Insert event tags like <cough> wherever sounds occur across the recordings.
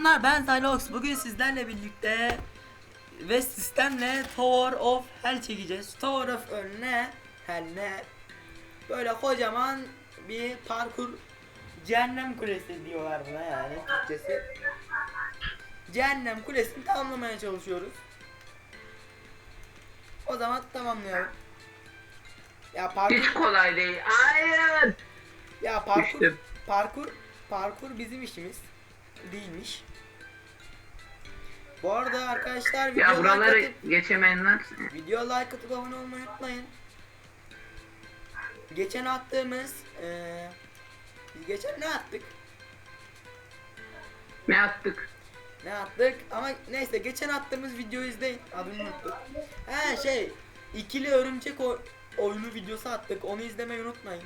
selamlar ben Zylox. Bugün sizlerle birlikte ve sistemle Tower of Hell çekeceğiz. Tower of Hell ne? Hell ne? Böyle kocaman bir parkur cehennem kulesi diyorlar buna yani Türkçesi. Cehennem kulesini tamamlamaya çalışıyoruz. O zaman tamamlayalım. Ya Hiç parkur kolay değil. Hayır. ya parkur Düştüm. parkur parkur bizim işimiz değilmiş. Bu arada arkadaşlar video Ya like buraları atıp geçemeyenler. video like atıp abone olmayı unutmayın. Geçen attığımız biz geçen ne attık? Ne attık? Ne attık? Ama neyse geçen attığımız videoyu izleyin. Adını unuttum. He şey ikili örümcek oyunu videosu attık. Onu izlemeyi unutmayın.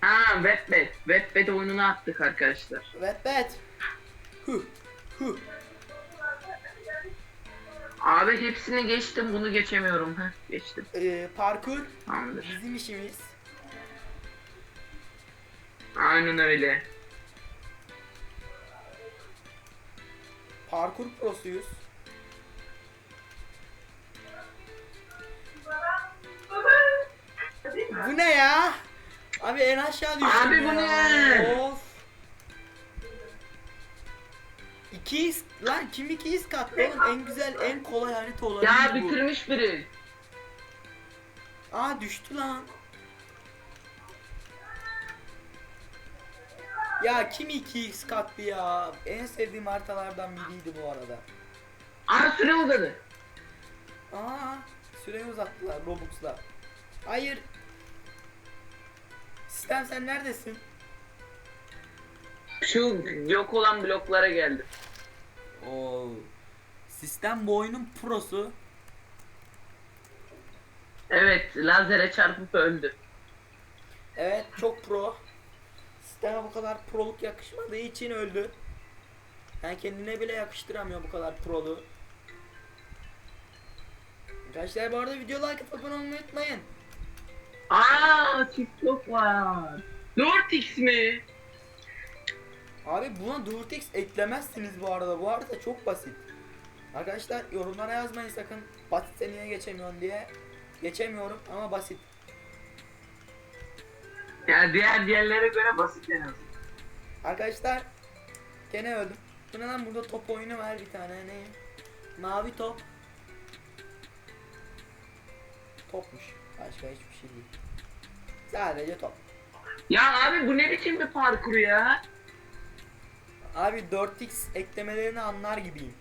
Ha Wetbed. Wetbed oyununu attık arkadaşlar. Evet. Huh. Huh. Abi hepsini geçtim bunu geçemiyorum. ha geçtim. Eee, parkur Tamamdır. bizim işimiz. Aynen öyle. Parkur prosuyuz. Bu ne ya? Abi en aşağı düştüm Abi bu ya. ne? Of. İkiyiz lan kim ikiyiz kattı oğlum en güzel en kolay harita olabilir Ya bu. bitirmiş biri. Aa düştü lan. Ya kim 2x kattı ya? En sevdiğim haritalardan biriydi bu arada. Aa süre uzadı. Aa, süreyi uzattılar Robux'la. Hayır. Sistem sen neredesin? Şu yok olan bloklara geldi. Oo. Sistem bu oyunun prosu. Evet lazere çarpıp öldü. Evet çok pro. Sisteme bu kadar proluk yakışmadığı için öldü. Yani kendine bile yakıştıramıyor bu kadar proluğu. Arkadaşlar bu arada video like atıp abone olmayı unutmayın. Aa çift blok var. 4x mi? Abi buna Durtex eklemezsiniz bu arada. Bu arada çok basit. Arkadaşlar yorumlara yazmayın sakın. Basitse niye geçemiyorsun diye. Geçemiyorum ama basit. Ya diğer diğerlere göre basit en azından. Arkadaşlar gene öldüm. Bu ne lan burada top oyunu var bir tane ne? Mavi top. Topmuş. Başka hiçbir şey değil. Sadece top. Ya abi bu ne biçim bir parkur ya? Abi 4x eklemelerini anlar gibiyim.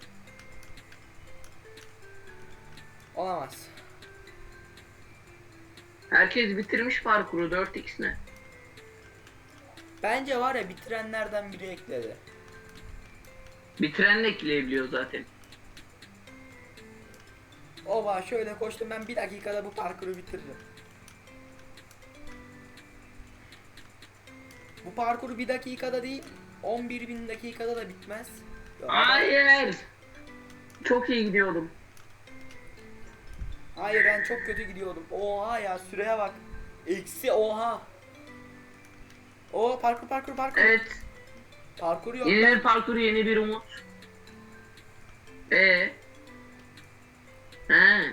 Olamaz. Herkes bitirmiş parkuru 4x ne? Bence var ya bitirenlerden biri ekledi. Bitiren de ekleyebiliyor zaten. Oba şöyle koştum ben bir dakikada bu parkuru bitiririm. Bu parkur bir dakikada değil 11 bin dakikada da bitmez. Hayır. Çok iyi gidiyordum. Hayır ben çok kötü gidiyordum. Oha ya süreye bak. Eksi oha. O parkur parkur parkur. Evet. Parkur yok. Yeni bir parkur, yeni bir umut. Ee. He.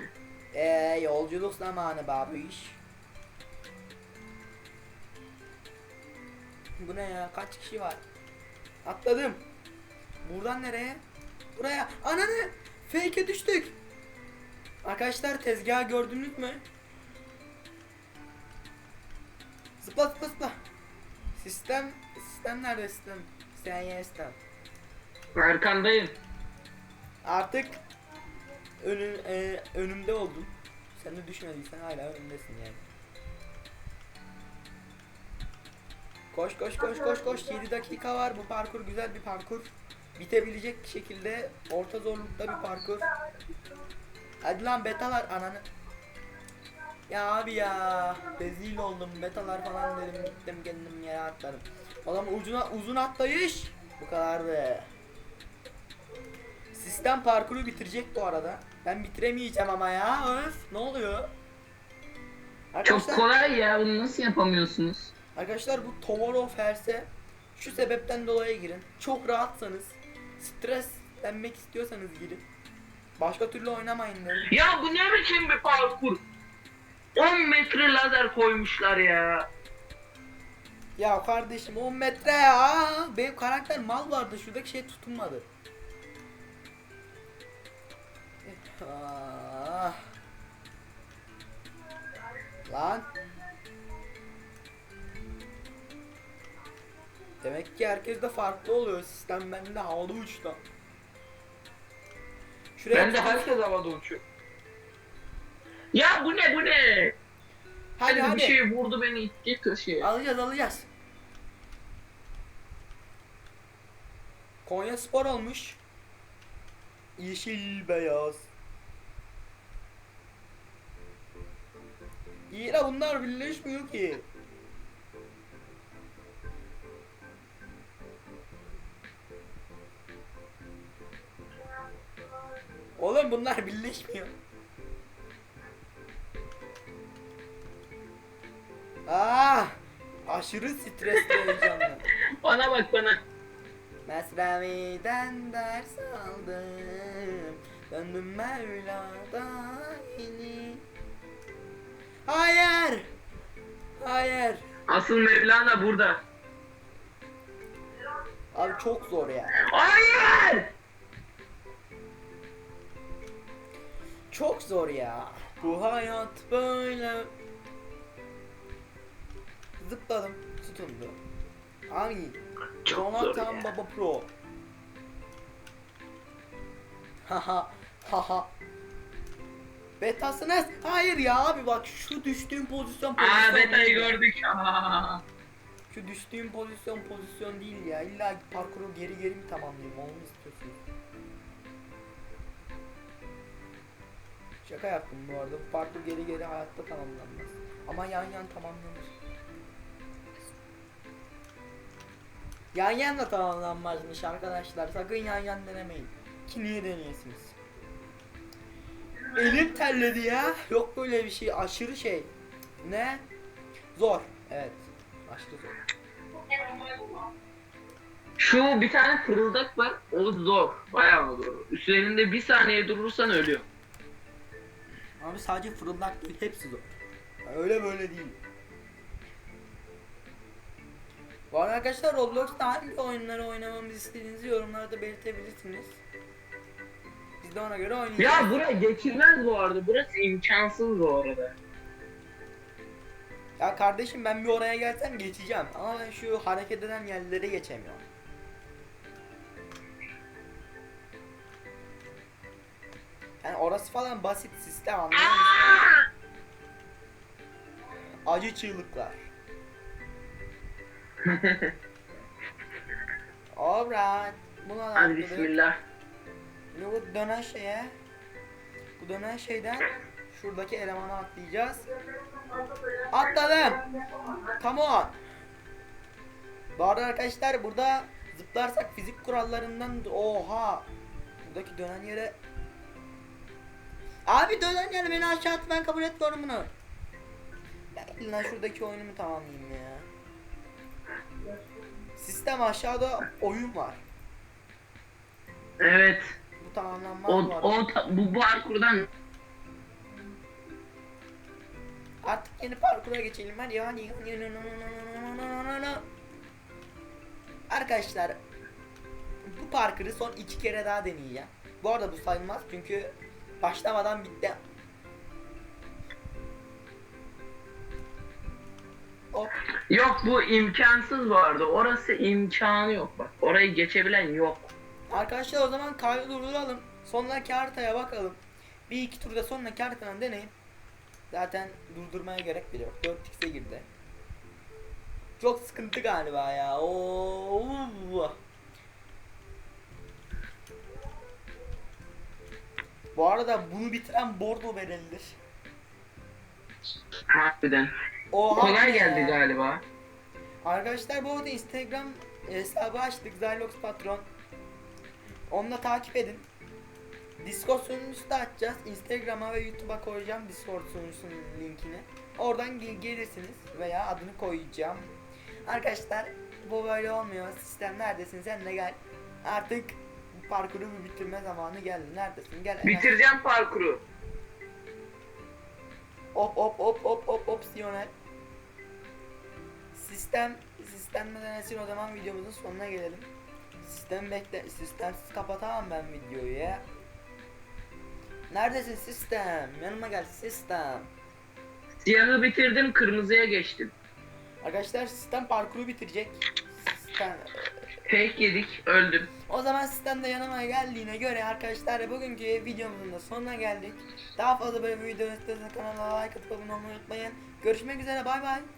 Eee yolculuk zamanı babiş. Bu ne ya? Kaç kişi var? Atladım. Buradan nereye? Buraya. Ananı! Fake'e düştük. Arkadaşlar tezgahı gördünüz mü? Zıpla zıpla zıpla. Sistem, sistem nerede sistem? Sen ye sistem. Arkandayım. Artık önün, e, önümde oldun. Sen de düşmediysen hala önümdesin yani. Koş koş koş koş koş 7 dakika var bu parkur güzel bir parkur. Bitebilecek şekilde orta zorlukta bir parkur. Hadi lan betalar ananı. Ya abi ya rezil oldum betalar falan dedim gittim kendim yere atladım. O zaman ucuna uzun atlayış bu kadardı. Sistem parkuru bitirecek bu arada. Ben bitiremeyeceğim ama ya. Öf, ne oluyor? Çok Arkadaşlar, kolay ya. Bunu nasıl yapamıyorsunuz? Arkadaşlar bu of Hells'e şu sebepten dolayı girin. Çok rahatsanız Streslenmek istiyorsanız girin. Başka türlü oynamayın derim. Ya bu ne biçim bir parkur? 10 metre lazer koymuşlar ya. Ya kardeşim 10 metre ya. Benim karakter mal vardı. Şuradaki şey tutunmadı. Ah. Lan. Demek ki herkes de farklı oluyor. Sistem bende havada uçtu. Şuraya Ben de herkes havada uçuyor. Ya bu ne bu ne? hadi Hadi, bir şey vurdu beni itti köşeye. Alacağız alacağız. Konya Spor olmuş. Yeşil beyaz. İyi de bunlar birleşmiyor ki. Oğlum bunlar birleşmiyor. Ah! Aşırı stresli heyecanlı. <laughs> Bana bak bana. Mesnevi'den ders aldım. Döndüm Mevla'da yeni. Hayır! Hayır! Asıl Mevlana burada. Abi çok zor ya. Hayır! Çok zor ya. Bu hayat böyle. Zıpladım, tutundu. Abi, Çok zor Jonathan ya. Baba Pro. Haha, haha. Betasınız. Hayır ya abi bak şu düştüğüm pozisyon pozisyon. Aa betayı değil gördük. Aa. Şu düştüğüm pozisyon pozisyon değil ya. İlla parkuru geri geri mi tamamlayayım? Onu mu Şaka yaptım bu arada. Parkur geri geri hayatta tamamlanmaz. Ama yan yan tamamlanır. Yan yan da tamamlanmazmış arkadaşlar. Sakın yan yan denemeyin. Ki niye deneyesiniz? Elim terledi ya. Yok böyle bir şey. Aşırı şey. Ne? Zor. Evet. Aşırı zor. Şu bir tane fırıldak var. O zor. Bayağı zor. Üzerinde bir saniye durursan ölüyor. Abi sadece fırıldak değil hepsi zor. Öyle böyle değil. Bu arada arkadaşlar Roblox'ta hangi oyunları oynamamızı istediğinizi yorumlarda belirtebilirsiniz. Biz de ona göre oynayacağız. Ya buraya geçilmez bu arada. Burası imkansız bu arada. Ya kardeşim ben bir oraya gelsem geçeceğim ama ben şu hareket eden yerlere geçemiyorum. Yani orası falan basit sistem anlıyor musun? Acı çığlıklar. <laughs> Alright. Bunu Hadi anladık. bismillah. Şimdi bu dönen şeye bu dönen şeyden şuradaki elemana atlayacağız. Atladım. Come on. Bu arada arkadaşlar burada zıplarsak fizik kurallarından oha. Buradaki dönen yere Abi dönen yere beni aşağı at ben kabul etmiyorum bunu. Ya illa şuradaki oyunumu tamamlayayım ya. Sistem aşağıda oyun var. Evet. Bu tamamlanmaz O, bu arada. o ta- bu parkurdan Artık yeni parkura geçelim hadi hadi. Arkadaşlar bu parkuru son iki kere daha deneyeceğim. Bu arada bu sayılmaz çünkü başlamadan bitti. Hop. Yok bu imkansız bu arada. Orası imkanı yok bak. Orayı geçebilen yok. Arkadaşlar o zaman kaydı durduralım. Sonraki haritaya bakalım. Bir iki turda sonraki haritadan deneyim. Zaten durdurmaya gerek bile yok. 4x'e girdi. Çok sıkıntı galiba ya. Oo. Bu arada bunu bitiren bordo verilir. Harbiden. Oha Kolay be. geldi galiba. Arkadaşlar bu arada Instagram hesabı açtık Zylox Patron. Onunla takip edin. Discord sunucusu da açacağız. Instagram'a ve YouTube'a koyacağım Discord sunucusunun linkini. Oradan gel- gelirsiniz veya adını koyacağım. Arkadaşlar bu böyle olmuyor. Sistem neredesin sen de gel. Artık parkuru bitirme zamanı geldi. Neredesin? Gel. Bitireceğim parkuru. Hop hop hop hop hop opsiyonel. Sistem sistemden Enes'in o zaman videomuzun sonuna gelelim. Sistem bekle sistemsiz kapatamam ben videoyu ya. Neredesin sistem? Yanıma gel sistem. Siyahı bitirdim kırmızıya geçtim. Arkadaşlar sistem parkuru bitirecek. Sistem. Fake yedik öldüm. O zaman sistem de yanıma geldiğine göre arkadaşlar bugünkü videomuzun da sonuna geldik. Daha fazla böyle video istiyorsanız kanala like atıp abone olmayı unutmayın. Görüşmek üzere bay bay.